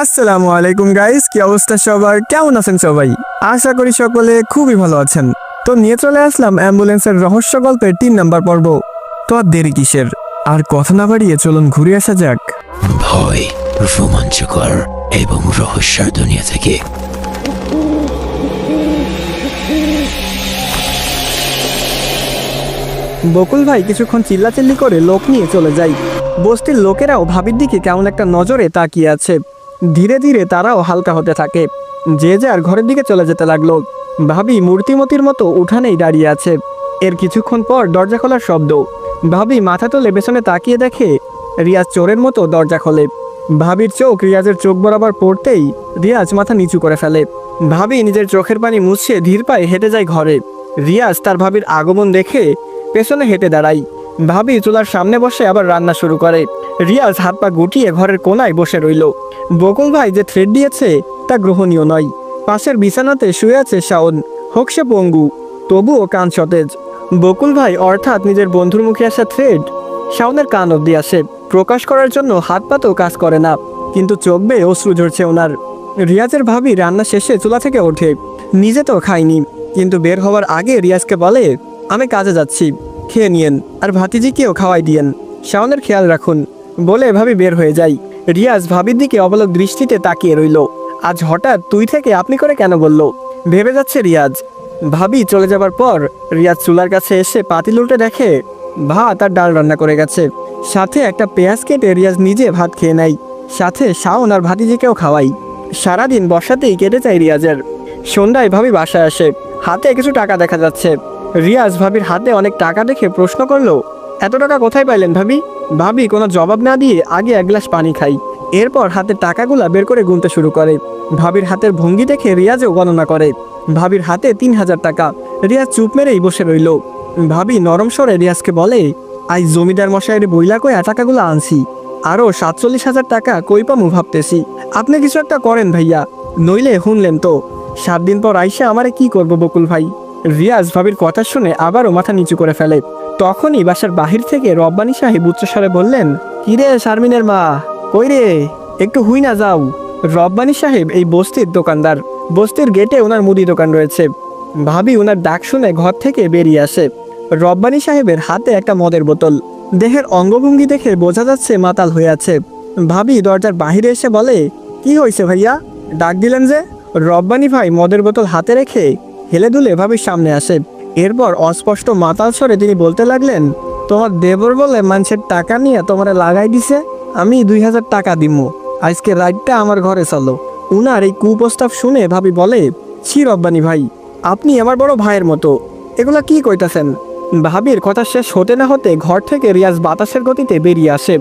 আসসালামু আলাইকুম গাইস কি অবস্থা সবার? কেমন আছেন সবাই? আশা করি সকলে খুবই ভালো আছেন। তো নিয়ে চলে আসলাম অ্যাম্বুলেন্সের রহস্য গল্পের তিন নাম্বার পর্ব। তো আর দেরি কিসের? আর কথা না বাড়িয়ে চলুন ঘুরে আসা যাক। ভয় রোমাঞ্চকর এবং রহস্যের দুনিয়া থেকে। বকুল ভাই কিছুক্ষণ চিল্লাচিল্লি করে লোক নিয়ে চলে যায় বস্তির লোকেরাও ভাবির দিকে কেমন একটা নজরে তাকিয়ে আছে। ধীরে ধীরে তারাও হালকা হতে থাকে। যে যার ঘরের দিকে চলে যেতে লাগল। ভাবি মূর্তিমতির মতো উঠানেই দাঁড়িয়ে আছে। এর কিছুক্ষণ পর দরজা খোলার শব্দ। ভাবি মাথা তুলে পেছনে তাকিয়ে দেখে রিয়াজ চোরের মতো দরজা খোলে। ভাবির চোখ রিয়াজের চোখ বরাবর পড়তেই রিয়াজ মাথা নিচু করে ফেলে। ভাবি নিজের চোখের পানি মুছে ধীর পায়ে হেঁটে যায় ঘরে। রিয়াজ তার ভাবির আগমন দেখে পেছনে হেঁটে দাঁড়াই ভাবি চুলার সামনে বসে আবার রান্না শুরু করে। রিয়াজ হাত পা গুটিয়ে ঘরের কোনায় বসে রইল। বকুল ভাই যে থ্রেড দিয়েছে, তা গ্রহণীয় নয়। পাশের বিছানাতে শুয়ে আছে শাওন। হোক সে পঙ্গু, তবুও কান সতেজ। বকুল ভাই অর্থাৎ নিজের বন্ধুর মুখে আসা থ্রেড শাওনের কান অব্দি আসে। প্রকাশ করার জন্য হাত পাতেও কাজ করে না, কিন্তু চোখ বেয়ে অশ্রু ঝরছে ওনার। রিয়াজের ভাবি রান্না শেষে চুলা থেকে ওঠে। নিজে তো খাইনি, কিন্তু বের হওয়ার আগে রিয়াজকে বলে, আমি কাজে যাচ্ছি। খেয়ে নিয়েন আর ভাতিজিকেও খাওয়াই দিয়েন। শাওনের খেয়াল রাখুন। বলে ভাবি বের হয়ে যাই। রিয়াজ ভাবির দিকে অবলক দৃষ্টিতে তাকিয়ে রইল। আজ হঠাৎ তুই থেকে আপনি করে কেন বলল? ভেবে যাচ্ছে রিয়াজ। ভাবি চলে যাবার পর রিয়াজ চুলার কাছে এসে পাতিল উল্টে দেখে ভাত আর ডাল রান্না করে গেছে। সাথে একটা পেঁয়াজ কেটে রিয়াজ নিজে ভাত খেয়ে নেয়। সাথে শাওন আর ভাতিজিকেও খাওয়াই। সারাদিন বর্ষাতেই কেটে যায় রিয়াজের। সন্ধ্যায় ভাবি বাসায় আসে। হাতে কিছু টাকা দেখা যাচ্ছে। রিয়াজ ভাবির হাতে অনেক টাকা দেখে প্রশ্ন করল, এত টাকা কোথায় পাইলেন ভাবি? ভাবি কোনো জবাব না দিয়ে আগে এক গ্লাস পানি খাই। এরপর হাতের টাকাগুলা বের করে গুনতে শুরু করে। ভাবির হাতের ভঙ্গি দেখে রিয়াজও গণনা করে। ভাবির হাতে তিন হাজার টাকা। রিয়াজ চুপ মেরেই বসে রইল। ভাবি নরম স্বরে রিয়াজকে বলে আজ জমিদার মশাইয়ের বইলা কয়া টাকাগুলো আনছি। আরও সাতচল্লিশ হাজার টাকা কই পামু ভাবতেছি। আপনি কিছু একটা করেন ভাইয়া, নইলে শুনলেন তো। সাত দিন পর আইসা আমারে কি করব বকুল ভাই? রিয়াজ ভাবির কথা শুনে আবারও মাথা নিচু করে ফেলে। তখনই বাসার বাহির থেকে রব্বানী সাহেব উচ্চস্বরে বললেন, কিরে শারমিনের মা, কই রে? একটু হুই না যাও। রব্বানী সাহেব এই বস্তির দোকানদার। বস্তির গেটে ওনার মুদি দোকান রয়েছে। ভাবি ওনার ডাক শুনে ঘর থেকে বেরিয়ে আসে। রব্বানী সাহেবের হাতে একটা মদের বোতল। দেহের অঙ্গভঙ্গি দেখে বোঝা যাচ্ছে মাতাল হয়ে আছে। ভাবি দরজার বাহিরে এসে বলে, কি হয়েছে ভাইয়া? ডাক দিলেন যে? রব্বানী ভাই মদের বোতল হাতে রেখে হেলে দুলে ভাবির সামনে আসে। এরপর অস্পষ্ট মাতাল স্বরে তিনি বলতে লাগলেন, তোমার দেবর বলে মানুষের টাকা নিয়ে তোমারে লাগাই দিছে, আমি দুই হাজার টাকা দিমু। আজকে রাইটটা আমার ঘরে চলো। উনার এই কুপ্রস্তাব শুনে ভাবি বলে, ছি রব্বানী ভাই, আপনি আমার বড় ভাইয়ের মতো, এগুলা কি কইতাছেন? ভাবির কথা শেষ হতে না হতে ঘর থেকে রিয়াজ বাতাসের গতিতে বেরিয়ে আসে।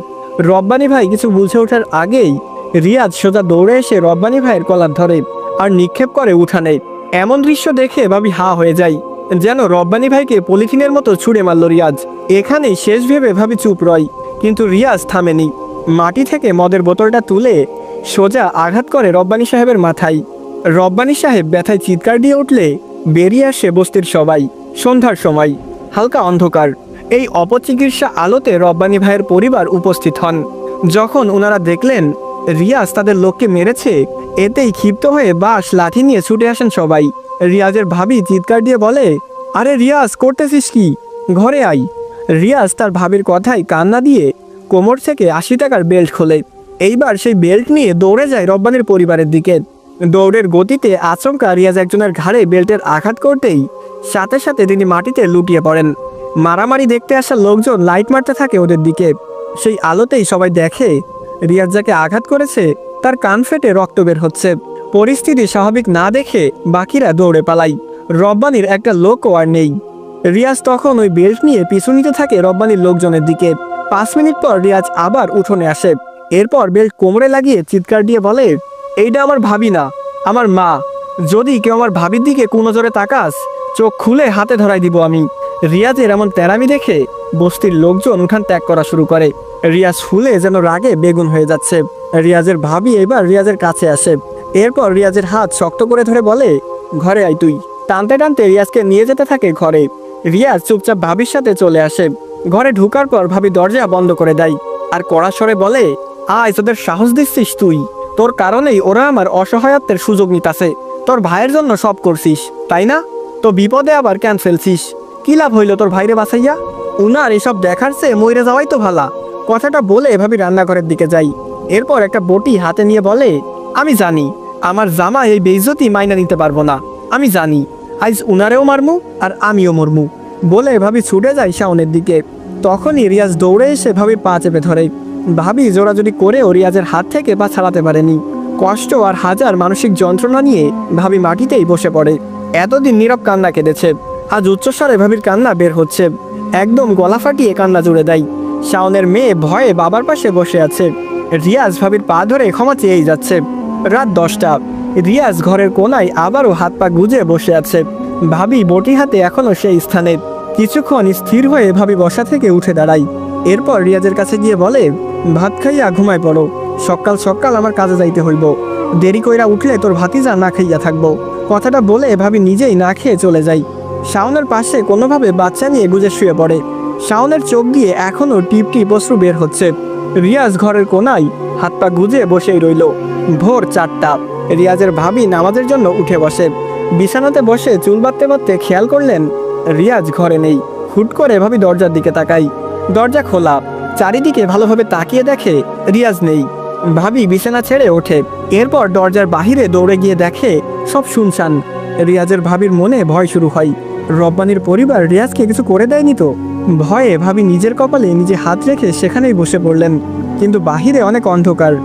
রব্বানী ভাই কিছু বুঝে ওঠার আগেই রিয়াজ সোজা দৌড়ে এসে রব্বানী ভাইয়ের কলার ধরে আর নিক্ষেপ করে উঠানে। এমন দৃশ্য দেখে ভাবি হা হয়ে যাই। যেন রব্বানী ভাইকে পলিথিনের মতো ছুঁড়ে মারল রিয়াজ। এখানেই শেষ ভেবে ভাবি চুপ রয়। কিন্তু রিয়াজ থামেনি। মাটি থেকে মদের বোতলটা তুলে সোজা আঘাত করে রব্বানী সাহেবের মাথায়। রব্বানী সাহেব ব্যথায় চিৎকার দিয়ে উঠলে বেরিয়ে আসে বস্তির সবাই। সন্ধ্যার সময়, হালকা অন্ধকার। এই অপচিকিৎসা আলোতে রব্বানী ভাইয়ের পরিবার উপস্থিত হন। যখন ওনারা দেখলেন রিয়াজ তাদের লোককে মেরেছে? এতেই ক্ষিপ্ত হয়ে বাস লাঠি নিয়ে ছুটে আসেন সবাই। রিয়াজের ভাবি চিৎকার দিয়ে বলে, আরে রিয়াজ, করতেছিস কি? ঘরে আই। রিয়াজ তার ভাবির কথায় কান্না দিয়ে কোমর থেকে আশি টাকার বেল্ট খোলে। এইবার সেই বেল্ট নিয়ে দৌড়ে যায় রব্বানির পরিবারের দিকে। দৌড়ের গতিতে আচমকা রিয়াজ একজনের ঘাড়ে বেল্টের আঘাত করতেই সাথে সাথে তিনি মাটিতে লুটিয়ে পড়েন। মারামারি দেখতে আসা লোকজন লাইট মারতে থাকে ওদের দিকে। সেই আলোতেই সবাই দেখে রিয়াজ যাকে আঘাত করেছে, তার কান ফেটে রক্ত বের হচ্ছে। পরিস্থিতি স্বাভাবিক না দেখে বাকিরা দৌড়ে পালাই। রব্বানির একটা লোকও আর নেই। রিয়াজ তখন ওই বেল্ট নিয়ে পিছু নিতে থাকে রব্বানির লোকজনের দিকে। পাঁচ মিনিট পর রিয়াজ আবার উঠোনে আসে। এরপর বেল্ট কোমরে লাগিয়ে চিৎকার দিয়ে বলে, এইটা আমার ভাবি না, আমার মা। যদি কেউ আমার ভাবির দিকে কোনো জোরে তাকাস, চোখ খুলে হাতে ধরাই দিব আমি। রিয়াজের এমন তেরামি দেখে বস্তির লোকজন উঠান ত্যাগ করা শুরু করে। রিয়াজ ফুলে যেন রাগে বেগুন হয়ে যাচ্ছে। রিয়াজের ভাবি এবার রিয়াজের কাছে আসে। এরপর রিয়াজের হাত শক্ত করে ধরে বলে, ঘরে আয় তুই। টানতে টানতে রিয়াজকে নিয়ে যেতে থাকে ঘরে। রিয়াজ চুপচাপ ভাবির সাথে চলে আসে। ঘরে ঢুকার পর ভাবি দরজা বন্ধ করে দেয় আর কড়া স্বরে বলে, আয়, তোদের সাহস দিচ্ছিস তুই। তোর কারণেই ওরা আমার অসহায়ত্বের সুযোগ নিতাছে। তোর ভাইয়ের জন্য সব করছিস, তাই না? তো বিপদে আবার ক্যান ফেলছিস? কি লাভ হইল তোর ভাইরে বাসাইয়া উনার এসব দেখার চেয়ে মইরে যাওয়াই তো ভালা। কথাটা বলে এভাবে রান্নাঘরের দিকে যাই। এরপর একটা বটি হাতে নিয়ে বলে, আমি জানি, আমার জামা এই বেইজ্জতি মাইনা নিতে পারব না। আমি জানি, আইজ উনারেও মারমু আর আমিও মরমু। বলে এভাবে ছুটে যাই শাওনের দিকে। তখনই রিয়াজ দৌড়ে এসে ভাবি পা চেপে ধরে। ভাবি জোরাজুরি করেও রিয়াজের হাত থেকে পা ছাড়াতে পারেনি। কষ্ট আর হাজার মানসিক যন্ত্রণা নিয়ে ভাবি মাটিতেই বসে পড়ে। এতদিন নীরব কান্না কেঁদেছে। আজ উচ্চস্বরে ভাবির কান্না বের হচ্ছে। একদম গলা ফাটিয়ে কান্না জুড়ে দেয়। শাওনের মেয়ে ভয়ে বাবার পাশে বসে আছে। রিয়াজ ভাবির পা ধরে ক্ষমা চেয়েই যাচ্ছে। রাত দশটা। রিয়াজ ঘরের কোনায় আবারও হাত পা গুজে বসে আছে। ভাবি বটি হাতে এখনও সেই স্থানে। কিছুক্ষণ স্থির হয়ে ভাবি বসা থেকে উঠে দাঁড়াই এরপর রিয়াজের কাছে গিয়ে বলে, ভাত খাইয়া ঘুমায় পড়ো। সকাল সকাল আমার কাজে যাইতে হইব। দেরি কইরা উঠলে তোর ভাতিজা না খাইয়া থাকব। কথাটা বলে ভাবি নিজেই না খেয়ে চলে যাই। শাওনের পাশে কোনোভাবে বাচ্চা নিয়ে গুজে শুয়ে পড়ে। শাওনের চোখ দিয়ে এখনও টিপ টিপ অশ্রু বের হচ্ছে। রিয়াজ ঘরের কোনায় হাত পা গুজে বসেই রইল। ভোর চারটা। রিয়াজের ভাবি নামাজের জন্য উঠে বসে। বিছানাতে বসে চুল বাঁধতে বাঁধতে খেয়াল করলেন, রিয়াজ ঘরে নেই। হুট করে ভাবি দরজার দিকে তাকাই। দরজা খোলা। চারিদিকে ভালোভাবে তাকিয়ে দেখে রিয়াজ নেই। ভাবি বিছানা ছেড়ে ওঠে। এরপর দরজার বাহিরে দৌড়ে গিয়ে দেখে সব শুনশান। রিয়াজের ভাবির মনে ভয় শুরু হয়। রব্বানির পরিবার রিয়াজকে কিছু করে দেয়নি তো? ভয়ে ভাবি নিজের কপালে নিজে হাত রেখে সেখানেই বসে পড়লেন। কিন্তু বাহিরে অনেক অন্ধকার।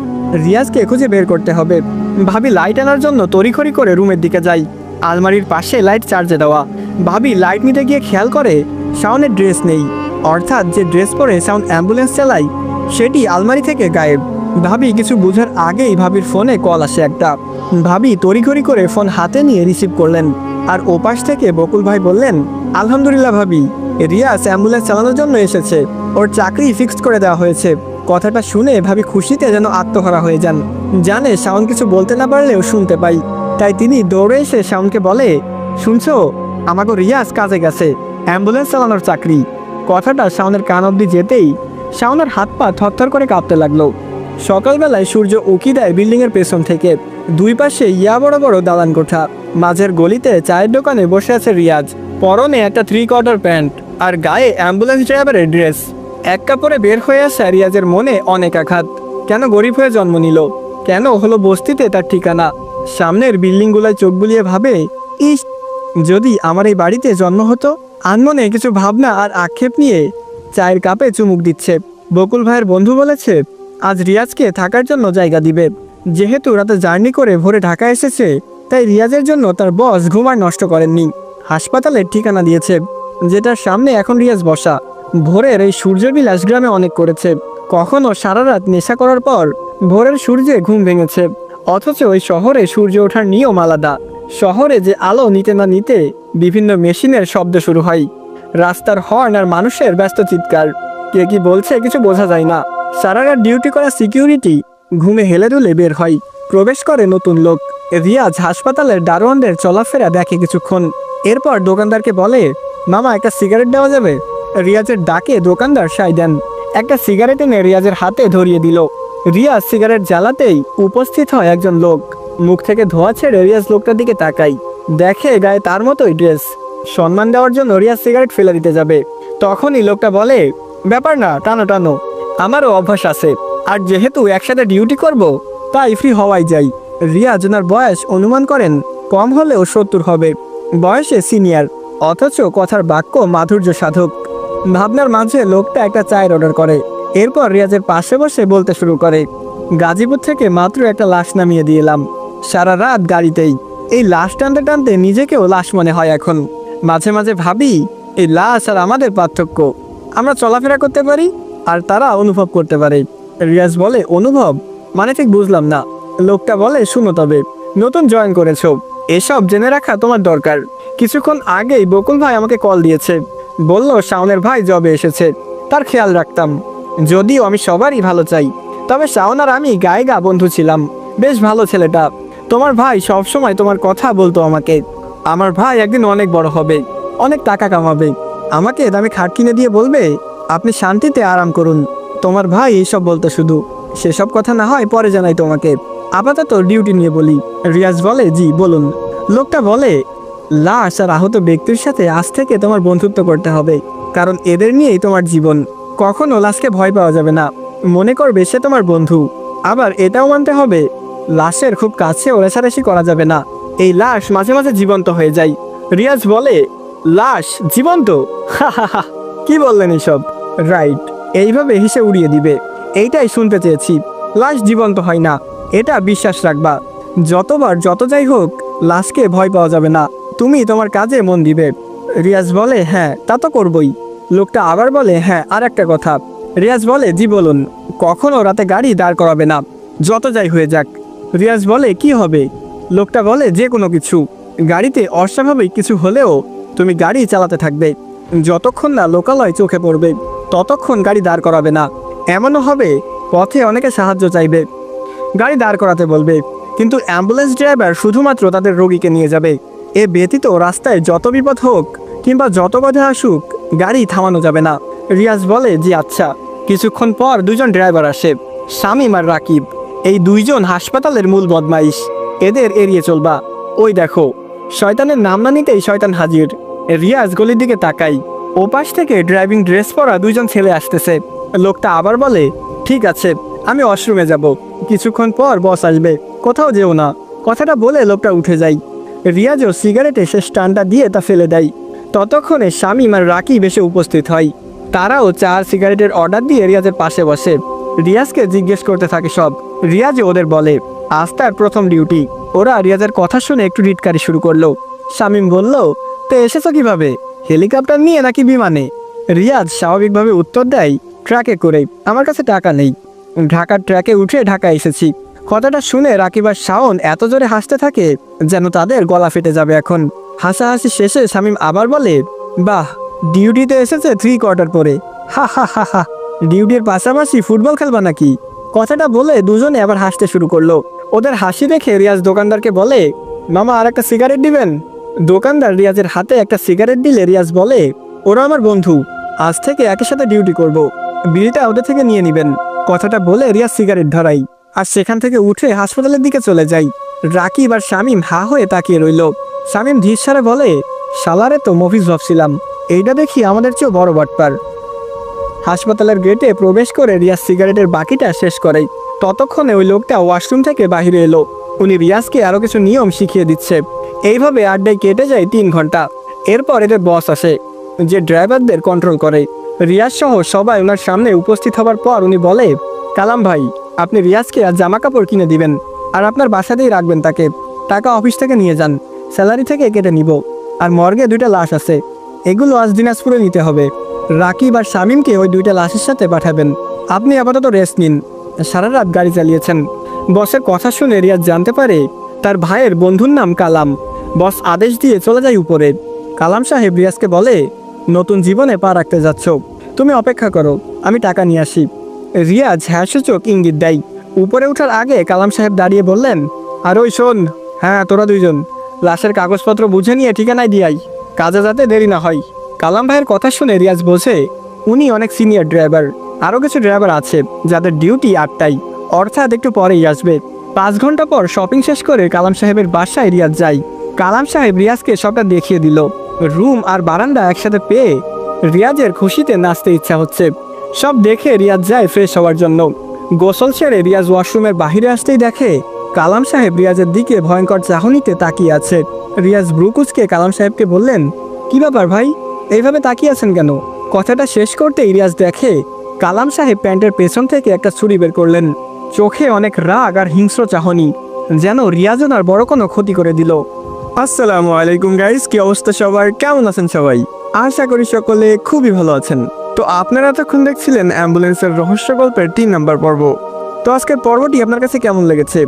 রিয়াজকে খুঁজে বের করতে হবে। ভাবি লাইট আনার জন্য তড়িখড়ি করে রুমের দিকে যাই আলমারির পাশে লাইট চার্জে দেওয়া। ভাবি লাইট নিতে গিয়ে খেয়াল করে, শাওনের ড্রেস নেই। অর্থাৎ যে ড্রেস পরে শাওন অ্যাম্বুলেন্স চালাই সেটি আলমারি থেকে গায়েব। ভাবি কিছু বুঝার আগেই ভাবির ফোনে কল আসে একটা। ভাবি তড়িঘড়ি করে ফোন হাতে নিয়ে রিসিভ করলেন। আর ওপাশ থেকে বকুল ভাই বললেন, আলহামদুলিল্লাহ ভাবি, রিয়াজ অ্যাম্বুলেন্স চালানোর জন্য এসেছে। ওর চাকরি ফিক্সড করে দেওয়া হয়েছে। কথাটা শুনে ভাবি খুশিতে যেন আত্মহারা হয়ে যান। জানে শাওন কিছু বলতে না পারলেও শুনতে পাই। তাই তিনি দৌড়ে এসে শাওনকে বলে, শুনছো আমাকে রিয়াজ কাজে গেছে। অ্যাম্বুলেন্স চালানোর চাকরি। কথাটা শাওনের কান অব্দি যেতেই শাওনের হাত পা থরথর করে কাঁপতে লাগল। সকালবেলায় সূর্য উকি দেয় বিল্ডিংয়ের পেছন থেকে। দুই পাশে ইয়া বড় বড় দালান কোঠা। মাঝের গলিতে চায়ের দোকানে বসে আছে রিয়াজ। পরনে একটা থ্রি কোয়ার্টার প্যান্ট আর গায়ে অ্যাম্বুলেন্স ড্রাইভারের ড্রেস। এক কাপড়ে বের হয়ে আসা রিয়াজের মনে অনেক আঘাত। কেন গরিব হয়ে জন্ম নিল? কেন হলো বস্তিতে তার ঠিকানা? সামনের বিল্ডিংগুলোয় চোখ বুলিয়ে ভাবে, ইস, যদি আমার এই বাড়িতে জন্ম হতো, আনমনে কিছু ভাবনা আর আক্ষেপ নিয়ে চায়ের কাপে চুমুক দিচ্ছে। বকুল ভাইয়ের বন্ধু বলেছে, আজ রিয়াজকে থাকার জন্য জায়গা দিবে। যেহেতু রাতে জার্নি করে ভোরে ঢাকা এসেছে, তাই রিয়াজের জন্য তার বস ঘুমার নষ্ট করেননি। হাসপাতালের ঠিকানা দিয়েছে, যেটার সামনে এখন রিয়াজ বসা। ভোরের এই সূর্যবিলাস গ্রামে অনেক করেছে। কখনো সারা রাত নেশা করার পর ভোরের সূর্যে ঘুম ভেঙেছে। অথচ ওই শহরে সূর্য ওঠার নিয়ম আলাদা। শহরে যে আলো নিতে না নিতে বিভিন্ন মেশিনের শব্দ শুরু হয়। রাস্তার হর্ন আর মানুষের ব্যস্ত চিৎকার। কে কি বলছে কিছু বোঝা যায় না। সারা রাত ডিউটি করা সিকিউরিটি ঘুমে হেলে দুলে বের হয়। প্রবেশ করে নতুন লোক। রিয়াজ হাসপাতালের দারোয়ানদের চলাফেরা দেখে কিছুক্ষণ। এরপর দোকানদারকে বলে, মামা, একটা সিগারেট দেওয়া যাবে? রিয়াজের ডাকে দোকানদার সাই দেন। একটা সিগারেট এনে রিয়াজের হাতে ধরিয়ে দিল। রিয়াজ সিগারেট জ্বালাতেই উপস্থিত হয় একজন লোক। মুখ থেকে ধোয়া ছেড়ে রিয়াজ লোকটার দিকে তাকাই দেখে গায়ে তার মতোই ড্রেস। সম্মান দেওয়ার জন্য রিয়াজ সিগারেট ফেলে দিতে যাবে। তখনই লোকটা বলে, ব্যাপার না, টানো টানো। আমারও অভ্যাস আছে। আর যেহেতু একসাথে ডিউটি করব, তাই ফ্রি হওয়াই যাই রিয়াজ ওনার বয়স অনুমান করেন, কম হলেও সত্তর হবে। বয়সে সিনিয়র অথচ কথার বাক্য মাধুর্য সাধক। ভাবনার মাঝে লোকটা একটা চায়ের অর্ডার করে। এরপর রিয়াজের পাশে বসে বলতে শুরু করে, গাজীপুর থেকে মাত্র একটা লাশ নামিয়ে দিয়ে এলাম। সারা রাত গাড়িতেই। এই লাশ টানতে টানতে নিজেকেও লাশ মনে হয় এখন। মাঝে মাঝে ভাবি, এই লাশ আর আমাদের পার্থক্য। আমরা চলাফেরা করতে পারি, আর তারা অনুভব করতে পারে। রিয়াজ বলে, অনুভব মানে ঠিক বুঝলাম না। লোকটা বলে, শুনো তবে, নতুন জয়েন করেছ। এসব জেনে রাখা তোমার দরকার। কিছুক্ষণ আগেই বকুল ভাই আমাকে কল দিয়েছে। বলল, শাওনের ভাই জবে এসেছে, তার খেয়াল রাখতাম। যদিও আমি সবারই ভালো চাই, তবে শাওন আর আমি গায়ে গা বন্ধু ছিলাম। বেশ ভালো ছেলেটা। তোমার ভাই সব সময় তোমার কথা বলতো আমাকে। আমার ভাই একদিন অনেক বড় হবে, অনেক টাকা কামাবে। আমাকে দামি খাট কিনে দিয়ে বলবে, আপনি শান্তিতে আরাম করুন। তোমার ভাই এইসব বলতো শুধু। সেসব কথা না হয় পরে জানাই তোমাকে। আপাতত ডিউটি নিয়ে বলি। রিয়াজ বলে, জি, বলুন। লোকটা বলে, লাশ আর আহত ব্যক্তির সাথে আজ থেকে তোমার বন্ধুত্ব করতে হবে। কারণ এদের নিয়েই তোমার জীবন। কখনো লাশকে ভয় পাওয়া যাবে না। মনে করবে সে তোমার বন্ধু। আবার এটাও মানতে হবে, লাশের খুব কাছে ওরেসারেসি করা যাবে না। এই লাশ মাঝে মাঝে জীবন্ত হয়ে যায়। রিয়াজ বলে, লাশ জীবন্ত? কি বললেন এসব? রাইট এইভাবে হিসে উড়িয়ে দিবে। এইটাই শুনতে চেয়েছি। লাশ জীবন্ত হয় না। এটা বিশ্বাস রাখবা। যতবার, যত যাই হোক, লাশকে ভয় পাওয়া যাবে না। তুমি তোমার কাজে মন দিবে। রিয়াজ বলে হ্যাঁ তা তো করবই। লোকটা আবার বলে হ্যাঁ আর একটা কথা। রিয়াজ বলে, জি বলুন, কখনো রাতে গাড়ি দাঁড় করাবে না। যত যাই হয়ে যাক। রিয়াজ বলে, কি হবে? লোকটা বলে, যে কোনো কিছু। গাড়িতে অস্বাভাবিক কিছু হলেও তুমি গাড়ি চালাতে থাকবে। যতক্ষণ না লোকালয় চোখে পড়বে। ততক্ষণ গাড়ি দাঁড় করাবে না। এমনও হবে, পথে অনেকে সাহায্য চাইবে। গাড়ি দাঁড় করাতে বলবে, কিন্তু অ্যাম্বুলেন্স ড্রাইভার শুধুমাত্র তাদের রোগীকে নিয়ে যাবে। এ ব্যতীত রাস্তায় যত বিপদ হোক কিংবা যত বাধা আসুক, গাড়ি থামানো যাবে না। রিয়াজ বলে, জি আচ্ছা। কিছুক্ষণ পর দুজন ড্রাইভার আসে, শামিম আর রাকিব। এই দুইজন হাসপাতালের মূল বদমাইশ। এদের এড়িয়ে চলবা। ওই দেখো, শয়তানের নাম না নিতেই শয়তান হাজির। রিয়াজ গলির দিকে তাকাই। ওপাশ থেকে ড্রাইভিং ড্রেস পরা দুইজন ছেলে আসতেছে। লোকটা আবার বলে, ঠিক আছে, আমি ওয়াশরুমে যাব। কিছুক্ষণ পর বস আসবে। কোথাও যেও না। কথাটা বলে লোকটা উঠে যায়। রিয়াজও সিগারেটে সে স্টানটা দিয়ে তা ফেলে দেয়। ততক্ষণে শামিম আর রাকিব এসে উপস্থিত হয়। তারাও চার সিগারেটের অর্ডার দিয়ে রিয়াজের পাশে বসে। রিয়াজকে জিজ্ঞেস করতে থাকে সব। রিয়াজে ওদের বলে, আজ তার প্রথম ডিউটি। ওরা রিয়াজের কথা শুনে একটু রিটকারি শুরু করল। শামিম বলল তো এসেছ কীভাবে? হেলিকপ্টার নিয়ে নাকি বিমানে? রিয়াজ স্বাভাবিকভাবে উত্তর দেয়, ট্রাকে করে, আমার কাছে টাকা নেই। ঢাকার ট্র্যাকে উঠে ঢাকা এসেছি। কথাটা শুনে রাকিব আর শাওন এত জোরে হাসতে থাকে যেন তাদের গলা ফেটে যাবে এখন। হাসাহাসি শেষে শামিম আবার বলে, বাহ, ডিউটিতে এসেছে থ্রি কোয়ার্টার পরে। হা হা হা হা, ডিউটির পাশাপাশি ফুটবল খেলবা নাকি? কথাটা বলে দুজনে আবার হাসতে শুরু করল। ওদের হাসি দেখে রিয়াজ দোকানদারকে বলে, মামা আর একটা সিগারেট দিবেন? দোকানদার রিয়াজের হাতে একটা সিগারেট দিলে রিয়াজ বলে, ওরা আমার বন্ধু, আজ থেকে একই সাথে ডিউটি করব। বিড়িটা ওদের থেকে নিয়ে নেবেন। কথাটা বলে রিয়াজ সিগারেট ধরাই, আর সেখান থেকে উঠে হাসপাতালের দিকে চলে যাই। রাকিব আর শামিম হা হয়ে তাকিয়ে রইল। শামিম ধীরসারে বলে সালারে তো মফিজ ভাবছিলাম, এইটা দেখি আমাদের চেয়েও বড় বাটপার। হাসপাতালের গেটে প্রবেশ করে রিয়াজ সিগারেটের বাকিটা শেষ করে। ততক্ষণে ওই লোকটা ওয়াশরুম থেকে বাহিরে এলো। উনি রিয়াজকে আরও কিছু নিয়ম শিখিয়ে দিচ্ছে। এইভাবে আড্ডায় কেটে যায় তিন ঘণ্টা। এরপর এদের বস আসে, যে ড্রাইভারদের কন্ট্রোল করে। রিয়াজ সহ সবাই ওনার সামনে উপস্থিত হবার পর উনি বলে, কালাম ভাই, আপনি রিয়াজকে আর জামা কাপড় কিনে দিবেন, আর আপনার বাসাতেই রাখবেন তাকে। টাকা অফিস থেকে নিয়ে যান, স্যালারি থেকে কেটে নিব। আর মর্গে দুইটা লাশ আছে। এগুলো আজ দিনাজপুরে নিতে হবে। রাকিব আর শামিমকে ওই দুইটা লাশের সাথে পাঠাবেন। আপনি আপাতত রেস্ট নিন। সারা রাত গাড়ি চালিয়েছেন। বসের কথা শুনে রিয়াজ জানতে পারে তার ভাইয়ের বন্ধুর নাম কালাম। বস আদেশ দিয়ে চলে যায় উপরে। কালাম সাহেব রিয়াজকে বলে, নতুন জীবনে পা রাখতে যাচ্ছ। তুমি অপেক্ষা করো, আমি টাকা নিয়ে আসি। রিয়াজ হ্যাঁ সূচক ইঙ্গিত দেয়। উপরে ওঠার আগে কালাম সাহেব দাঁড়িয়ে বললেন, আর ওই শোন হ্যাঁ তোরা দুইজন। লাশের কাগজপত্র বুঝে নিয়ে ঠিকানায় দিয়াই কাজে যাতে দেরি না হয়। কালাম ভাইয়ের কথা শুনে রিয়াজ বোঝে, উনি অনেক সিনিয়র ড্রাইভার। আরও কিছু ড্রাইভার আছে, যাদের ডিউটি আটটাই অর্থাৎ একটু পরেই আসবে। পাঁচ ঘণ্টা পর শপিং শেষ করে কালাম সাহেবের বাসায় রিয়াজ যাই। কালাম সাহেব রিয়াজকে সবটা দেখিয়ে দিল। রুম আর বারান্দা একসাথে পেয়ে রিয়াজের খুশিতে নাচতে ইচ্ছা হচ্ছে। সব দেখে রিয়াজ যায় ফ্রেশ হওয়ার জন্য। গোসল ছেড়ে রিয়াজ ওয়াশরুমের বাহিরে আসতেই দেখে কালাম সাহেব রিয়াজের দিকে ভয়ঙ্কর চাহনিতে তাকিয়ে আছে। রিয়াজ ব্রুকুচকে কালাম সাহেবকে বললেন, কি ব্যাপার ভাই? এইভাবে তাকিয়ে আছেন কেন? কথাটা শেষ করতেই রিয়াজ দেখে কালাম সাহেব প্যান্টের পেছন থেকে একটা ছুরি বের করলেন। চোখে অনেক রাগ আর হিংস্র চাহনি যেন রিয়াজন আর বড় কোনো ক্ষতি করে দিল। আসসালামু আলাইকুম গাইস কি অবস্থা সবার? কেমন আছেন সবাই? আশা করি সকলে খুবই ভালো আছেন। তো আপনারা এতক্ষণ দেখছিলেন অ্যাম্বুলেন্সের রহস্য গল্পের তিন নম্বর পর্ব। তো আজকের পর্বটি আপনার কাছে কেমন লেগেছে?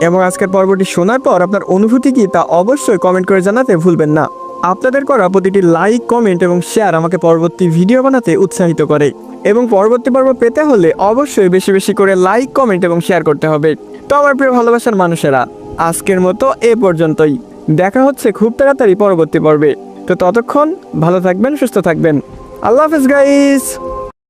এবং আজকের পর্বটি শোনার পর আপনার অনুভূতি কি তা অবশ্যই কমেন্ট করে জানাতে ভুলবেন না। আপনাদের করা প্রতিটি লাইক কমেন্ট এবং শেয়ার আমাকে পরবর্তী ভিডিও বানাতে উৎসাহিত করে। এবং পরবর্তী পর্ব পেতে হলে অবশ্যই বেশি বেশি করে লাইক কমেন্ট এবং শেয়ার করতে হবে। তো আমার প্রিয় ভালোবাসার মানুষেরা, আজকের মতো এ পর্যন্তই। দেখা হচ্ছে খুব তাড়াতাড়ি পরবর্তী পর্বে। তো ততক্ষণ ভালো থাকবেন, সুস্থ থাকবেন। আল্লাহ হাফিজ গাইস